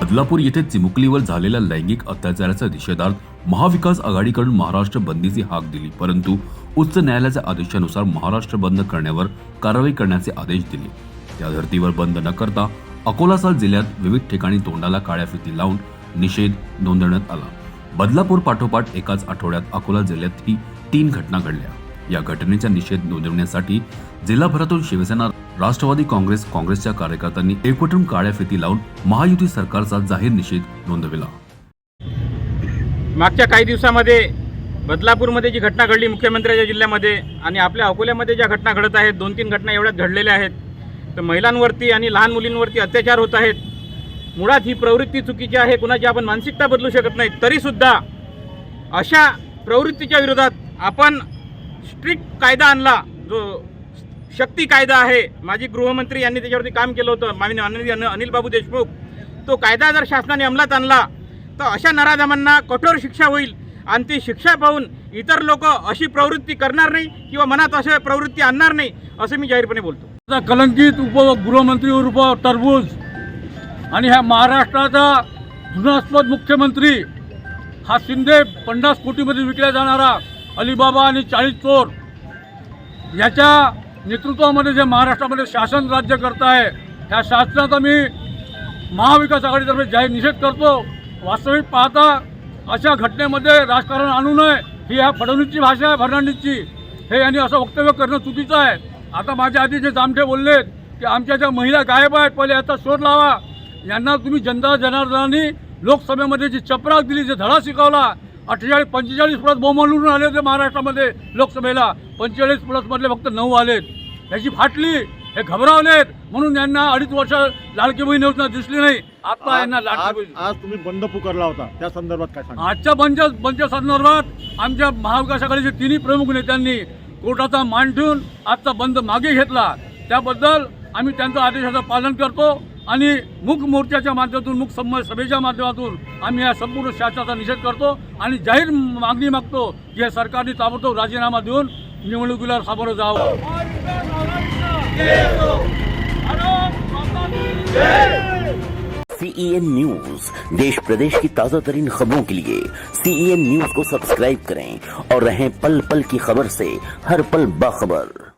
बदलापूर येथे चिमुकलीवर झालेल्या लैंगिक अत्याचाराच्या निषेधार्थ महाविकास आघाडीकडून महाराष्ट्र बंदीची हाक दिली. परंतु उच्च न्यायालयाच्या आदेशानुसार महाराष्ट्र बंद करण्यावर कारवाई करण्याचे आदेश दिले. त्या धर्तीवर बंद न करता अकोलासाल जिल्ह्यात विविध ठिकाणी तोंडाला काळ्या फिती लावून निषेध नोंदवण्यात आला. बदलापूर पाठोपाठ एकाच आठवड्यात अकोला जिल्ह्यातही तीन घटना घडल्या. या घटनेचा निषेध नोंदवण्यासाठी जिल्हाभरातून शिवसेना राष्ट्रवादी काँग्रेस काँग्रेसच्या कार्यकर्त्यांनी एकवटून काळ्या फिती लावून महायुती सरकारचा जाहीर निषेध नोंदविला. मागच्या काही दिवसामध्ये बदलापूरमध्ये जी घटना घडली मुख्यमंत्र्याच्या जिल्ह्यामध्ये आणि आपल्या अकोल्यामध्ये ज्या घटना घडत आहेत दोन तीन घटना एवढ्याच घडलेल्या आहेत तर महिलांवरती आणि लहान मुलींवरती अत्याचार होत आहेत. मुळात ही प्रवृत्ती चुकीची आहे कुणाची आपण मानसिकता बदलू शकत नाही तरीसुद्धा अशा प्रवृत्तीच्या विरोधात आपण स्ट्रिक्ट कायदा आणला जो शक्ती कायदा आहे माजी गृहमंत्री यांनी त्याच्यावरती काम केलं होतं माननीय अनिल बाबू देशमुख तो कायदा जर शासनाने अंमलात आणला तर अशा नराधमांना कठोर शिक्षा होईल आणि ती शिक्षा पाहून इतर लोक अशी प्रवृत्ती करणार नाही किंवा मनात अशा प्रवृत्ती आणणार नाही असं मी जाहीरपणे बोलतो. आता कलंकित उपगृहमंत्री उर्फ टरबूज आणि ह्या महाराष्ट्राचा धुनास्पद मुख्यमंत्री हा शिंदे पन्नास कोटीमध्ये विकला जाणारा अलिबाबा आणि चाळीस चोर याच्या नेतृत्वामध्ये जे महाराष्ट्रामध्ये शासन राज्य करत आहे ह्या शासनाचा मी महाविकास आघाडीतर्फे जाहीर निषेध करतो. वास्तविक पाहता अशा घटनेमध्ये राजकारण आणू नये ही ह्या फडणवीसची भाषा आहे फर्नांडिसची हे यांनी असं वक्तव्य करणं चुकीचं आहे. आता माझ्या आधी जे जामठे बोललेत की आमच्या ज्या महिला गायब आहेत पहिले याचा शोध लावा. यांना तुम्ही जनता जनार्दनांनी लोकसभेमध्ये जी चपराक दिली जे धडा शिकवला अठ्ठेचाळीस पंचेचाळीस प्लस बोंबलून आले होते महाराष्ट्रामध्ये लोकसभेला. पंचेचाळीस प्लसमधले फक्त नऊ आलेत. ह्याची फाटली हे घबरावलेत. म्हणून यांना अडीच वर्ष लाडकी बहीण योजना दिसली नाही. आता यांना आज तुम्ही बंद पुकारला होता. त्या संदर्भात काय आजच्या बंच बंच संदर्भात आमच्या महाविकास आघाडीचे तिन्ही प्रमुख नेत्यांनी कोर्टाचा मान ठेवून आजचा बंद मागे घेतला. त्याबद्दल आम्ही त्यांच्या आदेशाचं पालन करतो. आणि मुख मोर्चाच्या माध्यमातून मुख सम सभेच्या माध्यमातून आम्ही या संपूर्ण शासनाचा निषेध करतो आणि जाहीर मागणी मागतो की या सरकारने ताबडतोब राजीनामा देऊन निवडणुकीला सामोरं जावं. सीईएन न्यूज देश प्रदेश की ताजा तरीन खबरों के लिए सीईएन न्यूज को सब्सक्राइब करें और रहें पल पल की खबर से हर पल बाखबर।